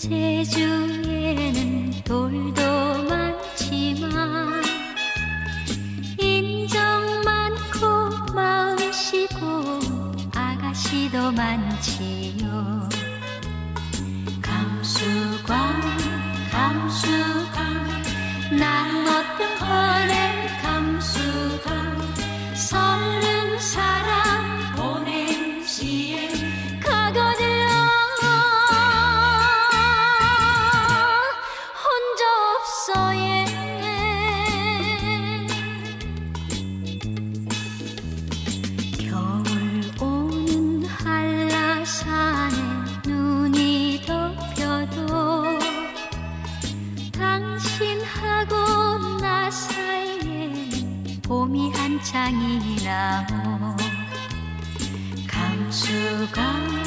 제주에는 돌도 많지만 인정 많고 마음씨고 아가씨도 많지요. 감수광 감수 봄이 한창이나오. 감수가